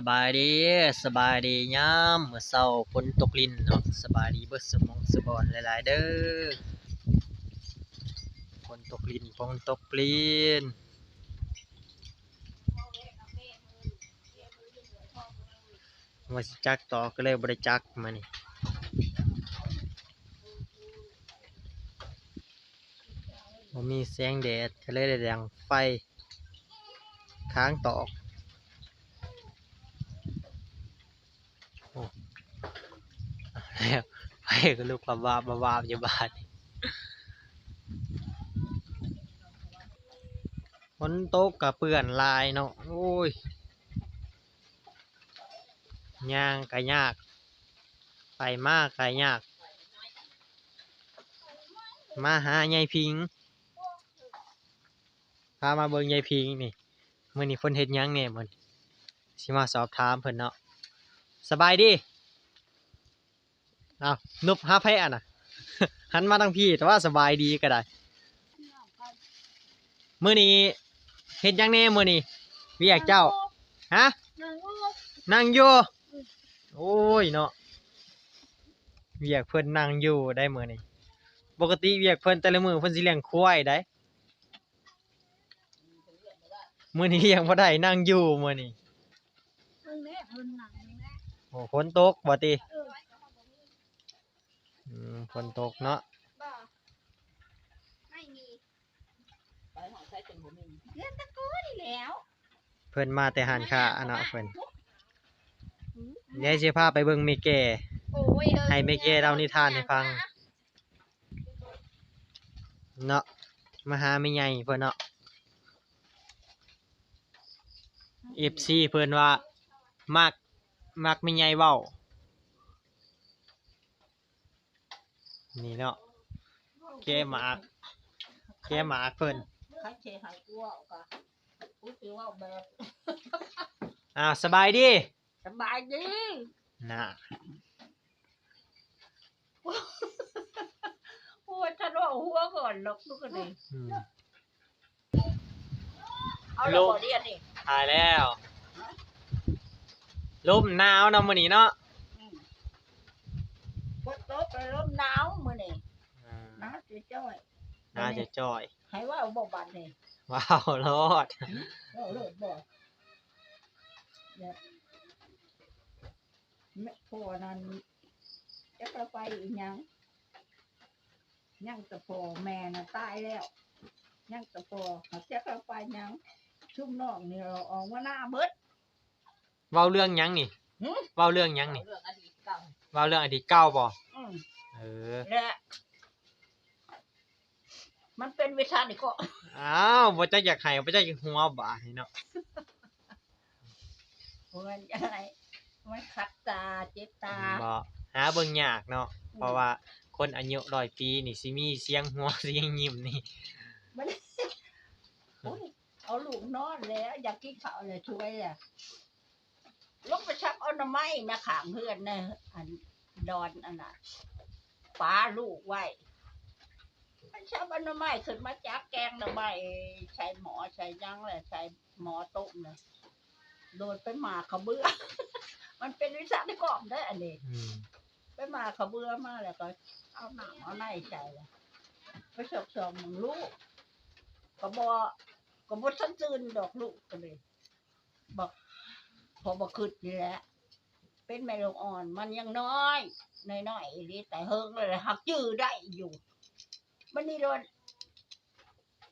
สบายดีสบายดียามมื้อเช้าฝนตกลินเนาะสบายดีเบิดสมองสบอนหลายๆเด้อฝนตกลินฝนตกลินว่าจักต่อก็เลยบ่ได้จักมานี่มีแสงแดดก็เลยได้ดังไฟ ค้างตอก แล้ว ไปก็ลูกบาบาบาบาอยู่บ้านฝนตกกับเปื่อนลายเนาะโอ้ยย่างก็ยาก ไปมากก็ยาก มาหายายพิงพามาเบิ่งยายพิงนี่มื้อนี้เพิ่นเฮ็ดหยังแหน่มื้อนี้สิมาสอบถามเพิ่นเนาะสบายดี อ้าวนุบห้าไพ่อะนะหันมาทางพี่แต่ว่าสบายดีก็ได้มื้อนี้เฮ็ดหยังแน่มื้อนี้เรียกเจ้า ฮะ นั่งอยู่ โอ้ยเนาะ เวียกเพิ่นนั่งอยู่ได้มื้อนี้ ปกติเวียกเพิ่นแต่ละมื้อเพิ่นสิเลี้ยงควายได้มื้อนี้เลี้ยงบ่ได้นั่งอยู่มื้อนี้เพิ่งแม่เพิ่นหนังแม่โอ้ฝนตกบ่ติเอออืมฝนตกเนาะบ่ไม่มีไปหอใช้จนบ่มีเรื่องตะโกนนี่แล้วเพิ่นมาแต่หานค้าอะเนาะเพิ่นเดี๋ยวสิพาไปเบิ่งแม่แก่ โอ้ยเอ้ยให้แม่แก่เล่านิทานให้ฟัง เนาะมาหาไม่ใหญ่เพิ่นเนาะ FC เพิ่นว่ามักมักไม่ใหญ่เว้า นี่เนาะแกหมากแกหมากเพิ่นใครเชหายอ้วกกะอุ้ยสิว่าแบบอ้าวสบายดีสบายดีน่ะโอ้ยฉันว่าหัวก่อนหรอกลูกก็ดีอืมเอาละบ่เรียนนี่ถ่ายแล้วลมหนาวเนาะมื้อนี้เนาะอืมฝนตกแล้วลมหนาวมื้อ นี่อ่าหนาวสิจ้อยน่าจะจ่อย ให้ว่าบ่บัดนี่ว้าวรอดเอาเลิศบ่เนี่ยแม่พ่อนั้นจะกระไปอีหยังยังแต่พ่อแม่น่ะตายแล้วยังแต่พ่อเขาจะกระไปหยังชุ่มน้องนี่เราออกมาหน้าเบิด เว้าเรื่องหยังนี่หึ เว้าเรื่องหยังนี่เรื่องอดีตเก่าเว้าเรื่องอดีตเก่าบ่อืมเออและ มันเป็นวิชานี่ก็อ้าวบ่จักอยากให้บ่จักอยากหัวบาดนี่เนาะมันอะไรมันขัดตาเจ็บตาบ่หาเบิ่งยากเนาะเพราะว่าคนอายุ100ปีนี่สิมีเสียงหัวเสียงยิ้มนี่มันโอ้ยเอาลูกนอนแล้ว อยากกินข้าวเลยช่วยอะลงไปชักเอาหน่อไม้นะขางเพื่อนนะอันดอนอันน่ะป้าลูกไว้ มันชักเอาหน่อไม้ขึ้นมาจักแกงหน่อไม้ใช้หมอใช้ยังแหละใช้หมอต้มนะโดนไปหมาเขาเบื่อ มันเป็นวิชาที่กรอบได้ออันนี้ อืมไปมาเขาเบื่อมาแล้วก็เอาหนังเอาในใจเลยไปสอบสอบมึงลูกก็บอกก็บอทันตื่นดอกลูกก็เลย บอก พอบอกคืดนี่แหละ เป็นแม่ลงอ่อนมันยังน้อยน้อยๆอีหลีแต่เฮิงเลยหักจื้อได้อยู่ มันนี่โดน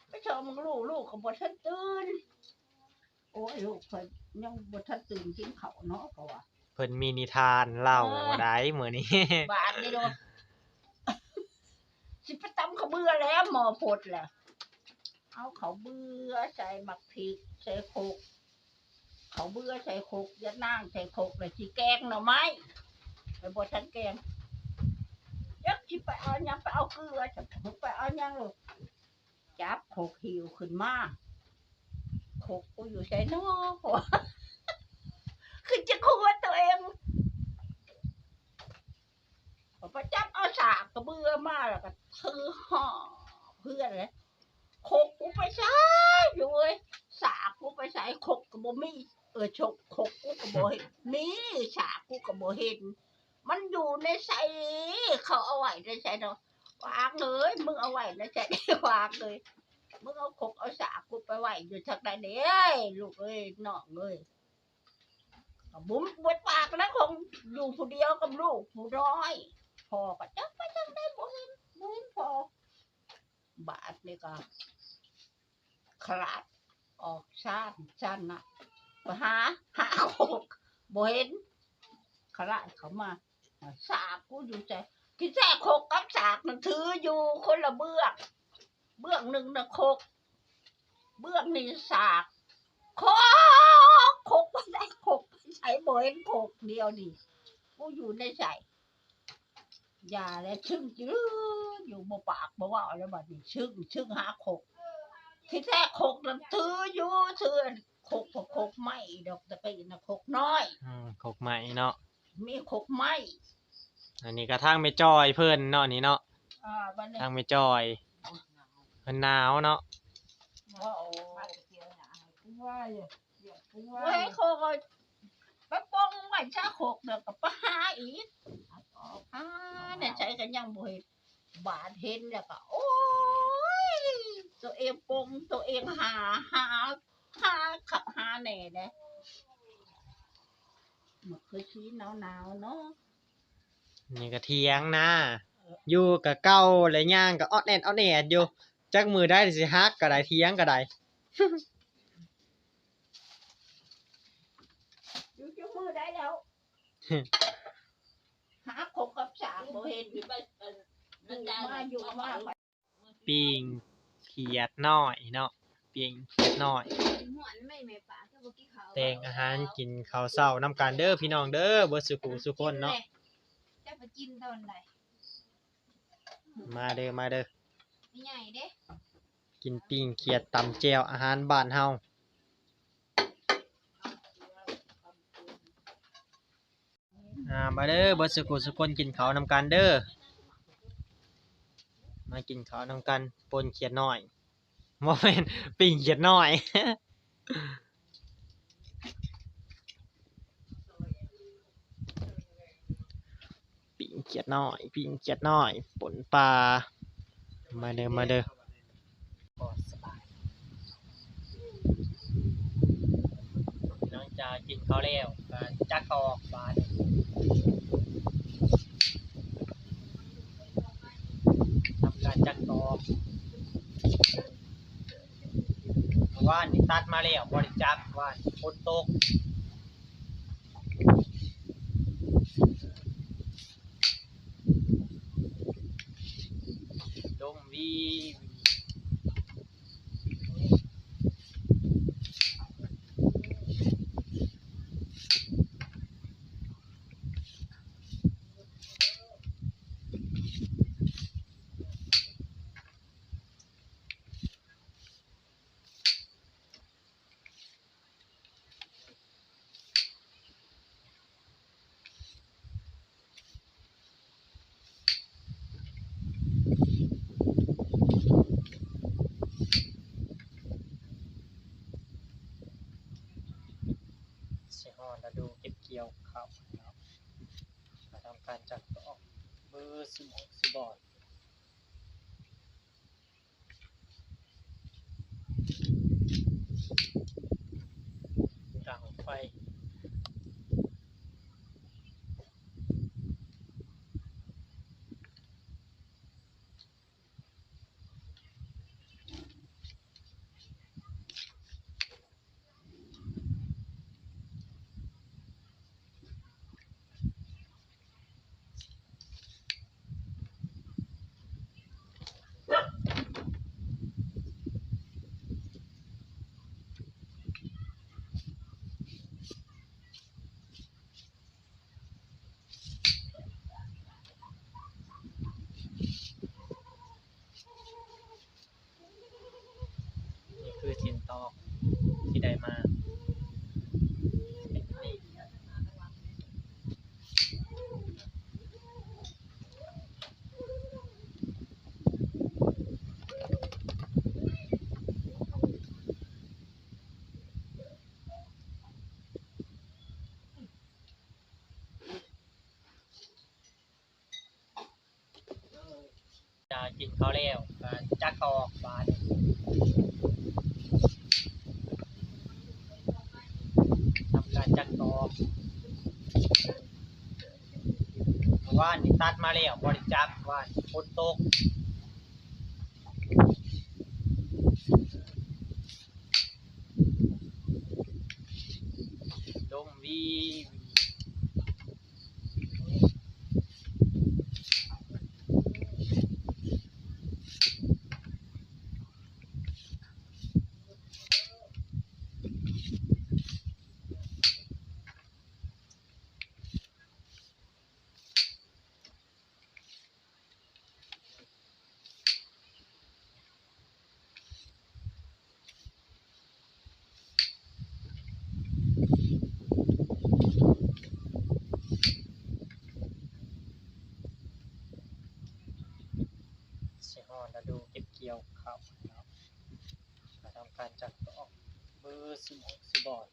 ไปสอบมึงลูกลูกก็บอทันตื่นโอ้ยลูกเคยยังบอทันตื่นกินเขาวเนาะเพราะว่า เพิ่นมีนิทานเล่าเออ ได้มื้อนี้ บาทนี่โดน สิไปตำเขาวเบื่อแล้วหมอพดแหละเอาเขาวเบื่อใส่หมักพริกใส่โคกเขาวเบื่อใส่โคกยัดนางใส่โคกเลยสิแกงหน่อไม้ไปบดฉันแกง ยักสิไปเอายังไปเอาเกลือฉันไปเอายังลูกจับโคกหิวขึ้นมาโคกกูอยู่ใส่นอกหัวคือจะคุยตัวเองผมไปจับเอาสากกระเบือมาแล้วก็ถือห่อเพื่อนเลยโคกกูไปใช้อยู่เว้ยสากกูไปใช้โคกกระโบมีเออชกคกกูก็บ่เห็นมีฉากกูก็บ่เห็น มันอยู่ในใส่เขาเอาไว้ในใส่เนาะวางเลยมึงเอาไว้ในใส่วางเลยมึงเอาคกเอาฉากูไปไว้อยู่ทางใดเด้ลูกเอ้ยน้องเอ้ยบุ้มบวดปากแล้วคงอยู่ผู้เดียวกับลูกผู้น้อยพอก็จักไปจังได้บ่เห็นบ่เห็นพอบาทนี่ก็คลาดออกชาติชาตินะหาหาโคกบ่เห็นคลาดเขามา สากกูอยู่ใจที่แท้โคกกับสากมันถืออยู่คนละเบื้องเบื้องหนึ่งนะโคก เบื้องนี่สากโคกโคกไม่ได้โคกใช้บ่เห็นโคกเดียวนี่กูอยู่ในใจอย่าแล้วชึ่งจื้ออยู่บ่ปากบ่เว่าแล้วบัดนี้ชึ่งชึ่งหาโคกที่แท้โคกนั้นถืออยู่ถือโคกพอโคกไม่ดอกตะกี้นะโคกน้อยอืมกกใหม่เนาะมีโคกไม่ อันนี้ก็ทางไม่จอยเพิ่นเนาะนี่เนาะอ่าบัดนี้ทางไม่จอยเพิ่นหนาวเนาะว่าโอ้ว่าอย่าอย่าพูดว่าเว้ยโคกเอาไปป้องไว้ชาโคกเด้อก็ไปหาอีกอ่าเนี่ยใช้กันยังบ่เห็นบาดเห็นแล้วก็โอ้ยตัวเองปงตัวเองหาหาหาขับหาแหน่เด้มันคือชี้หนาวๆเนาะ นี่ก็เถียงนะอยู่กับเก่าและย่างก็ออดแอนออดแอนอยู่จักมือได้สิฮักก็ได้เถียงก็ได้อยู่จุมือได้แล้วหาคบกับสางบ่เห็นอยู่มาอยู่มาไปปิ้งเขียดน้อยเนาะปิ้งเขียดน้อยหวนไม่แม่ปลาก็บ่กินข้าวแต่งอาหารกินข้าวเช้านํกันเด้อพี่น้องเด้อเบิดสุขุสุคนเนาะ จะไปกินตอนใดมาเด้อมาเด้อมีใหญ่เด้กินปิ้งเขียดตำแจ่วอาหารบ้านเฮาอ่ามาเด้อเบิดสุขุสุคนกินข้าวนำกันเด้อมากินข้าวนำกันปนเขียดน้อยบ่แม่นปิ้งเขียดน้อย ปิ้ง เขียดน้อยปิ้งเขียดน้อยปนปลามาเด้อมาเด้อน้องจะกินข้าวแล้วก็จักเขาออกบานทำการจักตอกว่านนี่ตัดมาแล้วบริจักว่านฝนตก ด สียหอนแล้วดูเก็บเกี่ยวข้าวเนาะมาทำการจัดตอกเบอร์สิบหกสิบบอด ใดมา จะกินเขาวแล้วจักออกบาน ว่านนี่ตัดมาแล้วบริจาคว่านฝนตกลมวีเสียหอนแล้วดูเก็บเกี่ยวข้าวนะครับมาทำ การจักตอกเบอร์สิบหกสิบบอด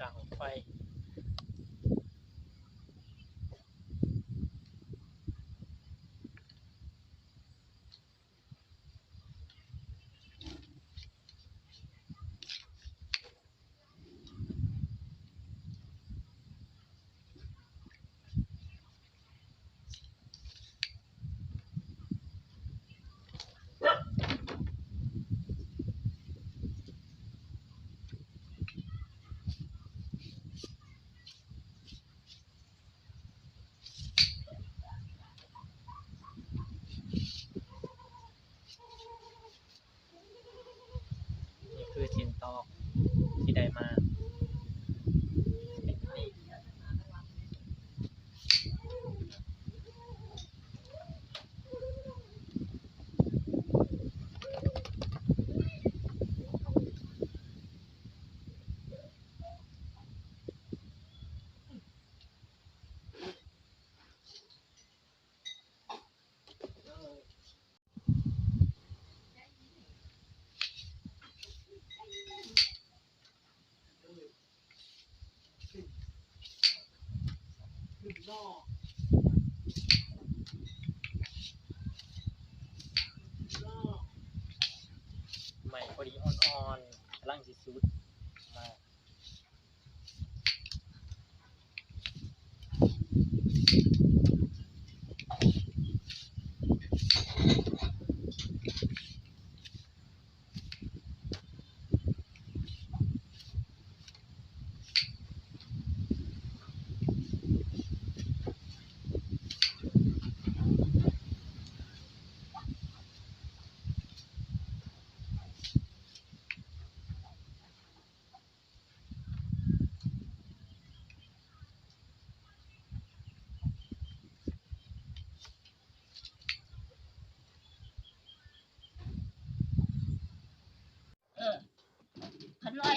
ดังไฟ นี่คือสินตอกที่ได้ มาเป็นนี่ใหม่พ อ่อนๆกำลังสิสุดมา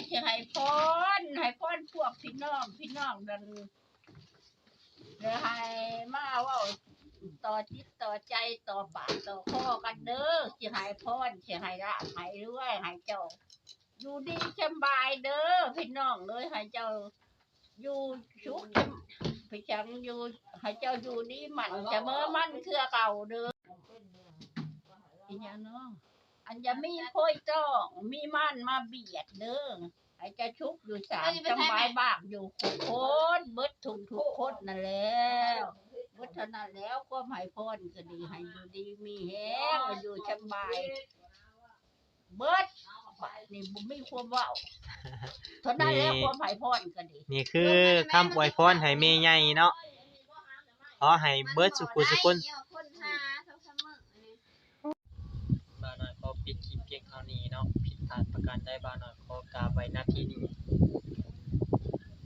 สิให้พรให้พรพวกพี่น้องพี่น้องดันเดี๋ยวให้มาเว่าต่อจิตต่อใจต่อปากต่อคอกันเด้อสิให้พรสิให้ละให้วยให้เจ้า อยู่ดีสำบายเด้อพี่น้องเลยให้เจ้า อยู่สุขพี่จังอยู่ให้เจ้าอยู่ดีมันจะเมื่อมันเครือเก่าเด้ออีหยังเนาะ อันจะมีโพยต้องมีมันมาเบียดเด้อไอ้จะชุกอยู่สามสบายบากอยู่ทุกคนเบิดทุกทุกคนนั่นแล้วเบิดเท่านั้นแล้วก็หายพรก็ดีให้อยู่ดีมีแฮงอยู่สบายเบิดบาดนี่บ่มีความเว้าเท่านั้นแล้วความหายพรก็ดี นี่คือคำอวยพรให้แม่ใหญ่เนาะขอให้เบิดสุขุสุคน เอาคนหาเท่าเสมอนี่ บาหน่อยขอ ปิดคลิปเพียงเท่านี้เนาะผิดพลาดประการใดบาหน่อยขอกราบไว้ณที่นี้